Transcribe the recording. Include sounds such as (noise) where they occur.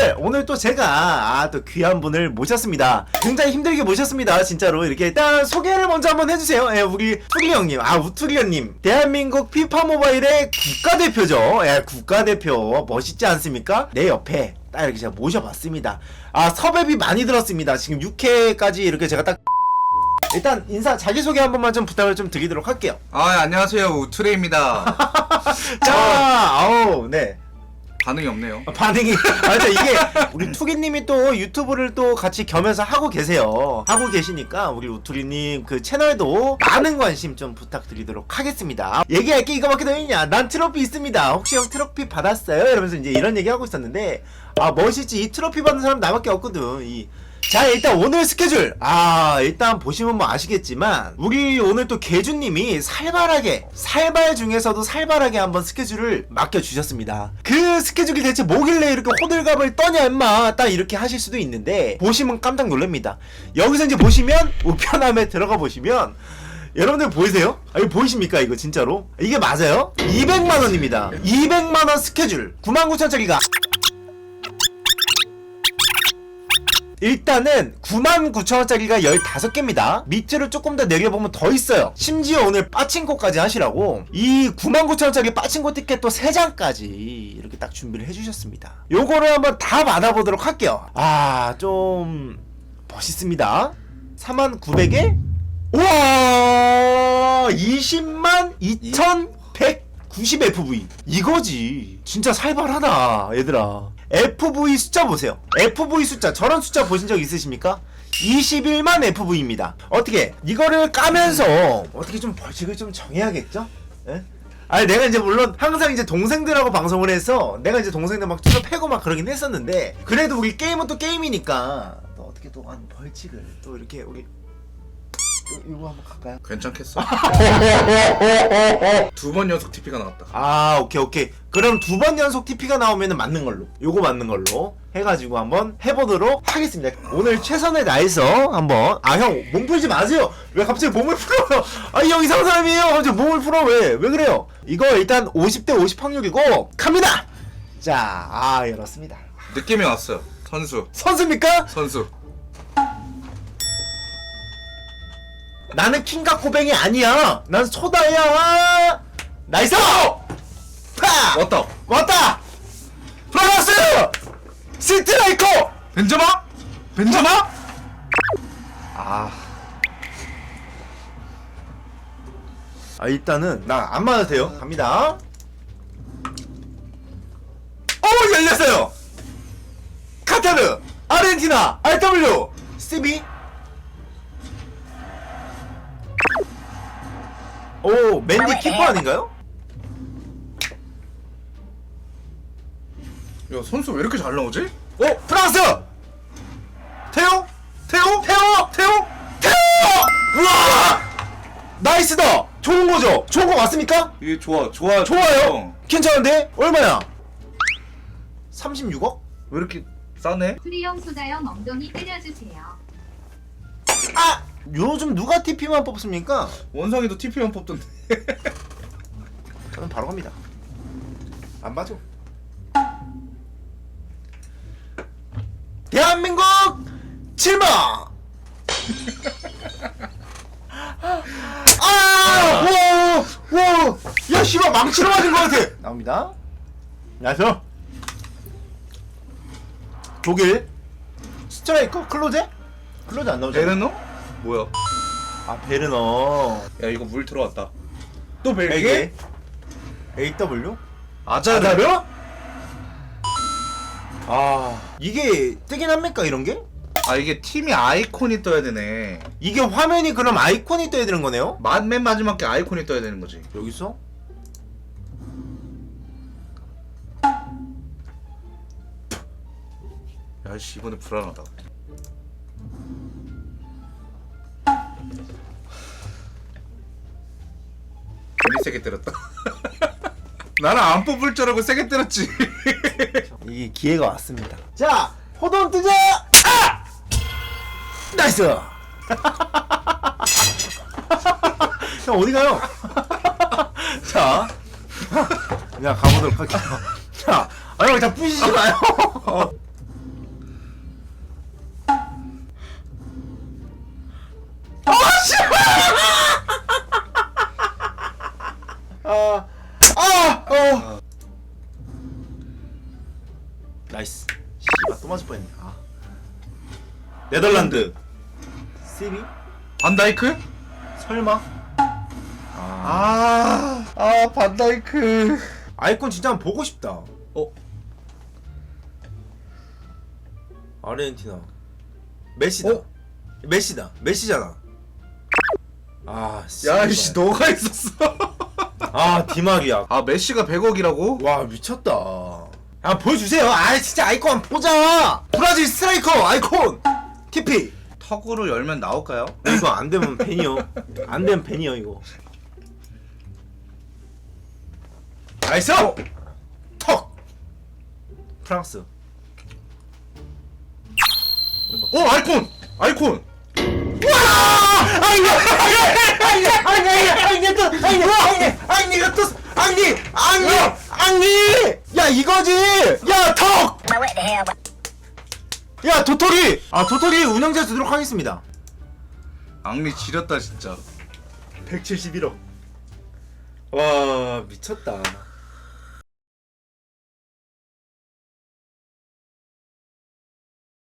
여러분들 오늘 또 제가 아, 또 귀한 분을 모셨습니다. 굉장히 힘들게 모셨습니다. 진짜로 이렇게 일단 소개를 먼저 한번 해주세요. 예, 우리 투리 형님, 아 우투리 형님, 대한민국 피파 모바일의 국가대표죠. 예, 국가대표 멋있지 않습니까? 내 옆에 딱 이렇게 제가 모셔봤습니다. 아 섭외비 많이 들었습니다. 지금 6회까지 이렇게 제가 딱 일단 인사 자기소개 한 번만 좀 부탁을 좀 드리도록 할게요. 아, 예, 안녕하세요. 우트레입니다. (laughs) 자, 아우, 네. 반응이 없네요. 반응이. 맞아 이게 우리 투기님이 또 유튜브를 또 같이 겸해서 하고 계세요. 하고 계시니까 우리 우투리님 그 채널도 많은 관심 좀 부탁드리도록 하겠습니다. 얘기할 게 이거밖에 더 있냐? 난 트로피 있습니다. 혹시 형 트로피 받았어요? 이러면서 이제 이런 얘기 하고 있었는데 아 멋있지. 이 트로피 받은 사람 나밖에 없거든. 이 자 일단 오늘 스케줄. 아 일단 보시면 뭐 아시겠지만 우리 오늘 또 개주님이 살발하게 살발 중에서도 살발하게 한번 스케줄을 맡겨주셨습니다. 그 스케줄이 대체 뭐길래 이렇게 호들갑을 떠냐 임마. 딱 이렇게 하실 수도 있는데 보시면 깜짝 놀랍니다. 여기서 이제 보시면 우편함에 들어가 보시면 여러분들 보이세요? 아, 이거 보이십니까 이거 진짜로? 이게 맞아요? 200만원입니다. 200만원 스케줄. 99,000짜리가 일단은 99,000원짜리가 15개입니다. 밑으로 조금 더 내려보면 더 있어요. 심지어 오늘 빠친코까지 하시라고 이 99,000원짜리 빠친코 티켓 또 3장까지 이렇게 딱 준비를 해주셨습니다. 요거를 한번 다 받아보도록 할게요. 아, 좀 멋있습니다. 49,000에 우와! 20만 2,100 90FV 이거지 진짜 살벌하다 얘들아 FV 숫자 보세요 FV 숫자 저런 숫자 보신 적 있으십니까? 21만 FV입니다 어떻게 이거를 까면서 어떻게 좀 벌칙을 좀 정해야겠죠? 예? 아니 내가 이제 물론 항상 이제 동생들하고 방송을 해서 내가 이제 동생들 막 쳐서 패고 막 그러긴 했었는데 그래도 우리 게임은 또 게임이니까 또 어떻게 또 한 벌칙을 또 이렇게 우리 이거 한번 갈까요? 괜찮겠어? (laughs) 두 번 연속 TP가 나왔다. 아 오케이 오케이 그럼 두 번 연속 TP가 나오면 맞는 걸로 요거 맞는 걸로 해가지고 한번 해보도록 하겠습니다 오늘 최선을 다해서 한번 아 형 몸 풀지 마세요 왜 갑자기 몸을 풀어요 (laughs) 아이 형 이상한 사람이에요 갑자기 몸을 풀어 왜 왜 그래요 이거 일단 50대 50 확률이고 갑니다 자아 열었습니다 느낌이 왔어요. 선수. 선수입니까? 선수. 나는 킹과 코뱅이 아니야 난 소다야 나이스 파 왔다. 왔다! 프로스! 스트라이커! 벤저마? 벤저마? 아. 아, 일단은, 나 안 맞아도 돼요. 갑니다. 어, 열렸어요! 카타르! 아르헨티나! RW! CB? 오, 맨디 키퍼 아닌가요? 야, 선수 왜 이렇게 잘 나오지? 오 프랑스! 태용? 태용? 태용! 태용? 태용! 우와! 나이스다! 좋은 거죠? 좋은 거 맞습니까? 이게 좋아, 좋아. 좋아요. 괜찮은데? 얼마야? 36억? 왜 이렇게 싸네? 수리형 소다형 엉덩이 때려주세요. 아 요즘 누가 TP만 뽑습니까 원상이도 TP만 뽑던데. (laughs) 저는 바로 갑니다 안 봐줘 대한민국 7번 (laughs) 아! 와! 와! 야, 씨발 망치로 맞은 것 같아. 나옵니다. 안녕하세요. 독일 스트라이커 클로제? 클로제 안 나오죠? 베르노? 뭐야? 아, 베르너. 야, 이거 물 들어왔다. 또? 벨기에? AW? 아자르. 아, 이게 뜨긴 합니까, 이런 게? 아, 이게 팀이 아이콘이 떠야 되네. 이게 화면이 그럼 아이콘이 떠야 되는 거네요? 마- 맨 마지막에 아이콘이 떠야 되는 거지. 여기서? 야, 씨, 이번에 불안하다. 세게 때렸다. (laughs) 나는 안 뽑을 줄 알고 세게 때렸지. (laughs) 이게 기회가 왔습니다. 자, 호돈 뜨자! 아! 나이스! (laughs) 형 어디 가요? 자, 그냥 가보도록 할게요. 자, 아 형, 자 부시지 마요. 네덜란드 시리? 반다이크? 설마? 아, 아 반다이크. 아이콘 진짜 한번 보고 싶다 어? 아르헨티나 메시다 어? 메시다 메시잖아 아 야이씨 씨발. 너가 있었어. 아 디마리아 아 메시가 100억이라고? 와 미쳤다 아 보여주세요 아 진짜 아이콘 보자 브라질 스트라이커 아이콘 TP 터구를 열면 나올까요? 이거 안 되면 벤이요. 안 되면 벤이요 이거. 나이스! 턱! 프랑스. 어 아이콘! 아이콘! 아니 아니 아니 아니 아니 또 아니 아니 아니 이거 또 아니 아니 아니 야 이거지 야턱 야 도토리 아 도토리 운영자 주도록 하겠습니다. 앙리 지렸다 진짜. 171억. 와 미쳤다